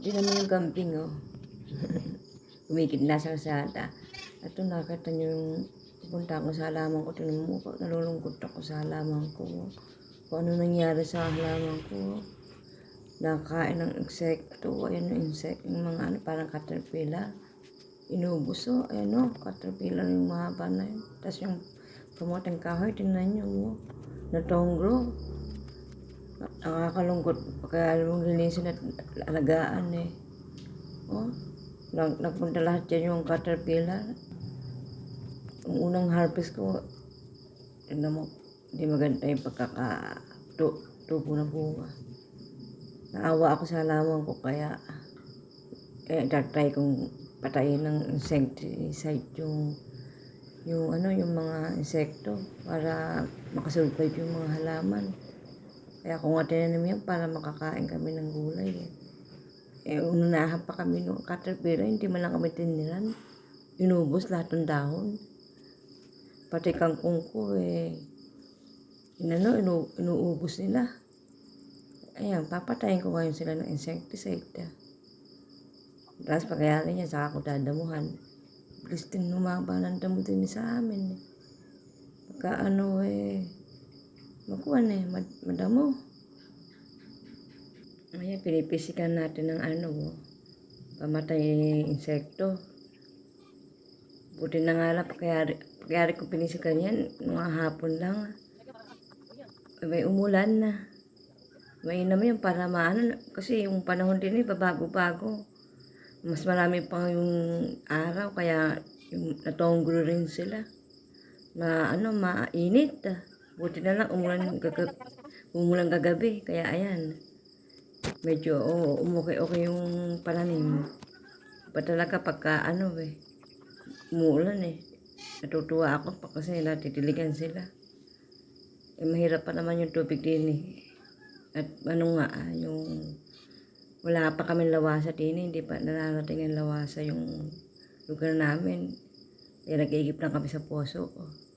Di naman yung camping, oh. Kumikid na sa kalsada. At ito, nakita niyo yung pupunta ako sa halaman ko. Tinan mo ko, nalulungkot ako sa halaman ko. Kung ano nangyari sa halaman ko. Nakain ng insekto. Ayan yung insect, yung mga ano, parang caterpillar. Inubos, oh. Ayan, oh, caterpillar yung mahaba na yun. Tapos yung kamuting kahoy, tingnan niyo, oh. Natongro. Nakakalungkot. Kaya yung linisin at alagaan eh. Oh, nag nagpunta lahat yan yung caterpillar. Yung unang harvest ko, tignan mo, hindi maganda yung pagkaka tu, tubo ng bunga. Naawa ako sa halaman ko kaya eh, try kong patayin ng insecticide yung yung ano yung mga insekto para makasurvive yung mga halaman. Kaya kung nga tinanim yan para makakain kami ng gulay. Eh, eh pa kami ng caterpillar, hindi man lang kami tiniran. Inubos lahat ng dahon. Pati kangkong ko eh, inano, inu, inuubos nila. Ayan, papatayin ko ngayon sila ng insecticide. Ah. Tapos pagkayari niya, saka ko dadamuhan. Bilis din lumaba ng damo din sa amin. Eh. Pagka ano eh, makuha eh, mad madamo. Ayan, pinipisikan natin ng ano, oh, pamatay insekto. Buti na nga lang, pagkayari ko pinisikan yan, mga hapon lang. May umulan na. May naman yun para maano, kasi yung panahon din eh, babago-bago. Mas marami pa yung araw, kaya yung natonggulo rin sila. Ma, ano, mainit. Ah. Buti na lang, umulan, gagab umulan kagabi, kaya ayan. Medyo, oh, umukay-okay yung pananim. Pa talaga pagka, ano eh, umuulan eh. Natutuwa ako pa kasi natitiligan sila. Eh, mahirap pa naman yung tubig din eh. At ano nga, ah, yung wala pa kami lawasa din eh. Hindi pa nararating ang lawasa yung lugar namin. Kaya nag-iigip lang kami sa poso ko.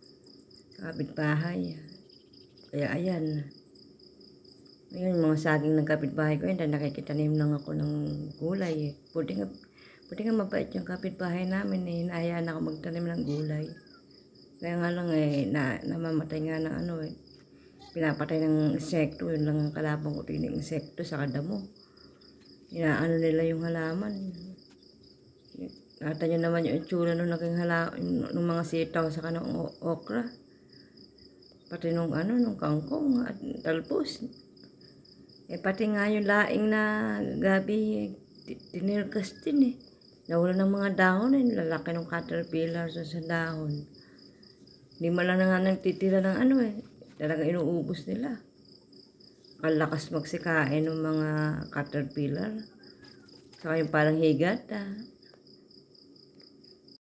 Kapitbahay. Kaya ayan. Ayun, mga saging ng kapitbahay ko, hindi nakikitanim lang ako ng gulay eh. Buti nga, buti nga mabait yung kapitbahay namin eh. Inaayaan ako magtanim ng gulay. Kaya nga lang eh, na, namamatay nga ng ano eh. Pinapatay ng insekto, yun lang ang kalabang ko ng insekto sa kadamo. Inaano nila yung halaman. Nakita naman yung itsura nung naging halaman, nung mga sitaw sa kanong okra. Pati nung ano, nung kangkong at talpos. Eh, pati nga yung laing na gabi, tinirkas din eh. Nawala ng mga dahon eh, lalaki ng caterpillar sa, sa dahon. Hindi mo lang na nga nagtitira ng ano eh, talaga inuubos nila. Kalakas magsikain ng mga caterpillar. Saka yung parang higat ah.